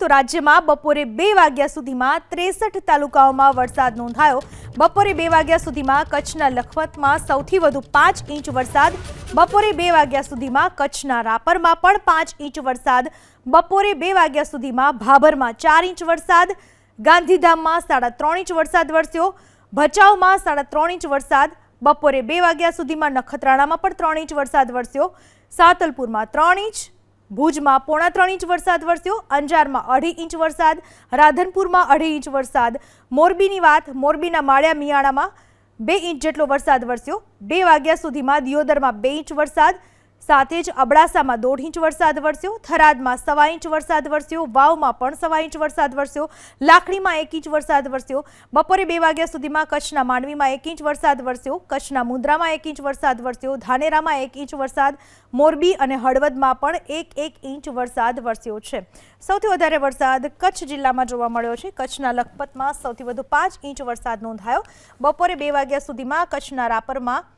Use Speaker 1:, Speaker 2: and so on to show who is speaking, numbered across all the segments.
Speaker 1: તો રાજ્યમાં બપોરે બે વાગ્યા સુધીમાં ત્રેસઠ તાલુકાઓમાં વરસાદ નોંધાયો. બપોરે બે વાગ્યા સુધીમાં કચ્છના લખપતમાં સૌથી વધુ પાંચ ઇંચ વરસાદ, બપોરે બે વાગ્યા સુધીમાં કચ્છના રાપરમાં પણ પાંચ ઇંચ વરસાદ, બપોરે બે વાગ્યા સુધીમાં ભાભરમાં ચાર ઇંચ વરસાદ, ગાંધીધામમાં સાડા ત્રણ ઇંચ વરસાદ વરસ્યો, ભચાઉમાં સાડા ત્રણ ઇંચ વરસાદ, બપોરે બે વાગ્યા સુધીમાં નખત્રાણામાં પણ ત્રણ ઇંચ વરસાદ વરસ્યો, સાતલપુરમાં ત્રણ ઇંચ ભુજમાં પોણા ત્રણ ઇંચ વરસાદ વરસ્યો, અંજારમાં અઢી ઇંચ વરસાદ, રાધનપુરમાં અઢી ઇંચ વરસાદ. મોરબીની વાત, મોરબીના માળિયા મિયાણામાં બે ઇંચ જેટલો વરસાદ વરસ્યો. બે વાગ્યા સુધીમાં દિયોદરમાં બે ઇંચ વરસાદ સાથે જ અબડાસામાં દોઢ ઇંચ વરસાદ વરસ્યો, થરાદમાં સવા ઇંચ વરસાદ વરસ્યો, વાવમાં પણ સવા ઇંચ વરસાદ વરસ્યો લાખણીમાં એક ઇંચ વરસાદ વરસ્યો. બપોરે બે વાગ્યા સુધીમાં કચ્છના માંડવીમાં એક ઇંચ વરસાદ વરસ્યો, કચ્છના મુન્દ્રામાં એક ઇંચ વરસાદ વરસ્યો, ધાનેરામાં એક ઇંચ વરસાદ, મોરબી અને હળવદમાં પણ એક એક ઇંચ વરસાદ વરસ્યો છે. સૌથી વધારે વરસાદ કચ્છ જિલ્લામાં જોવા મળ્યો છે. કચ્છના લખપતમાં સૌથી વધુ પાંચ ઇંચ વરસાદ નોંધાયો. બપોરે બે વાગ્યા સુધીમાં કચ્છના રાપરમાં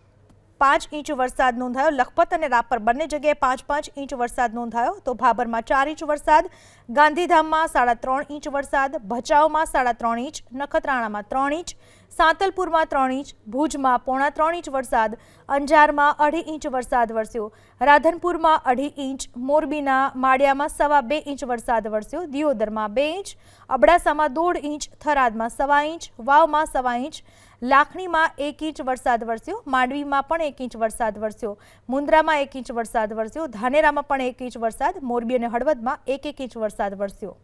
Speaker 1: પાંચ ઇંચ વરસાદ નોંધાયો. લખપત અને રાપર બંને જગ્યાએ પાંચ પાંચ ઇંચ વરસાદ નોંધાયો. તો ભાભરમાં ચાર ઇંચ વરસાદ, ગાંધીધામમાં સાડા ત્રણ ઇંચ વરસાદ, ભચાઉમાં સાડા ત્રણ ઇંચ, નખત્રાણામાં ત્રણ ઇંચ, સાંતલપુરમાં ત્રણ ઇંચ, ભુજમાં પોણા ત્રણ ઇંચ વરસાદ, અંજારમાં અઢી ઇંચ વરસાદ વરસ્યો. રાધનપુરમાં અઢી ઇંચ, મોરબીના માળિયામાં સવા બે ઇંચ વરસાદ વરસ્યો. દિયોદરમાં બે ઇંચ, અબડાસામાં દોઢ ઇંચ, થરાદમાં સવા ઇંચ, વાવમાં સવા ઇંચ લાખણીમાં એક ઇંચ વરસાદ વરસ્યો, માંડવીમાં પણ એક ઇંચ વરસાદ વરસ્યો મુન્દ્રામાં એક ઇંચ વરસાદ વરસ્યો, ધાનેરામાં પણ એક ઇંચ વરસાદ, મોરબી અને હળવદમાં એક એક ઇંચ વરસાદ વરસ્યો.